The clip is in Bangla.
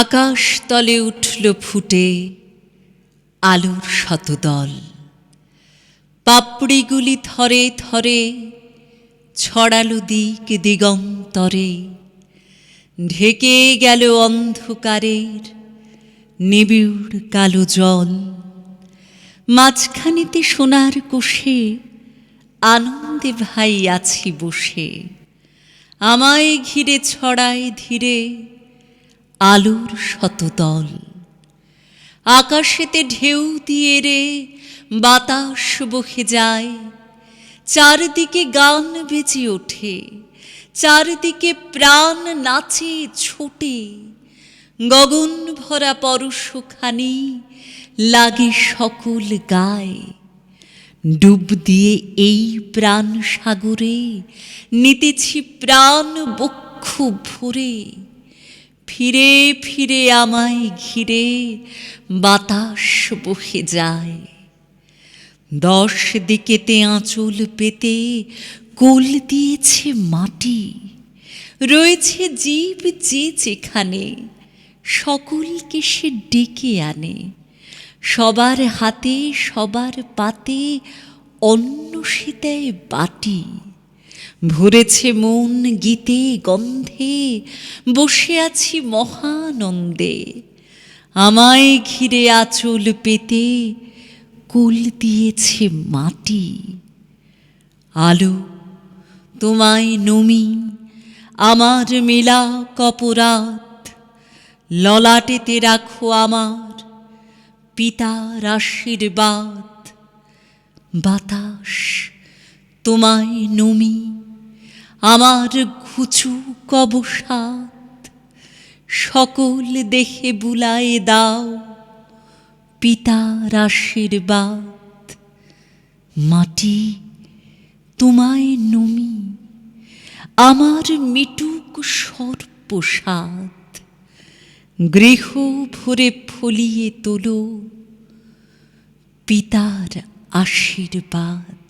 আকাশ তলে উঠল ফুটে আলোর শতদল। পাপড়িগুলি থরে থরে ছড়ালো দিক দিগন্তরে। ঢেকে গেল অন্ধকারের নিবিড় কালো জল। মাঝখানেতে সোনার কোষে আনন্দে ভাই আছি বসে। আমায় ঘিরে ছড়ায় ধীরে আলোর শতদল আকাশেতে ঢেউ দিয়ে রে, বাতাস বহে যায়। চারদিকে গান বেজে ওঠে, চারদিকে প্রাণ নাচে ছোটে। গগন ভরা পরশখানি লাগে সকল গায়। ডুব দিয়ে এই প্রাণ সাগরে, নিতেছি প্রাণ বক্ষ ভরে। ফিরে ফিরে আমায় ঘিরে বাতাস বহে যায়। দশ দিকেতে আঁচল পেতে কোল দিয়েছে মাটি। রয়েছে জীব যে যেখানে সকলকে সে ডেকে আনে। সবার হাতে, সবার পাতে অন্ন সে দেয় বাটি। ভরেছে মন গীতে, গন্ধে বসে আছি মহানন্দে। আমায় ঘিরে আঁচল পেতে কুল দিয়েছে মাটি। আলো তোমায় নমি, আমার মেলা কপরাত। ললাটেতে রাখো আমার পিতার আশীর্বাদ। বাতাস তোমায় নমি। আমার ঘুচু কবসাত সকল দেহে বুলায়ে দাও পিতার আশীর্বাদ। মাটি তোমায় নমি, আমার মিটুক সর্পসাদ। গৃহ ভরে ফলিয়ে তোলো পিতার আশীর্বাদ।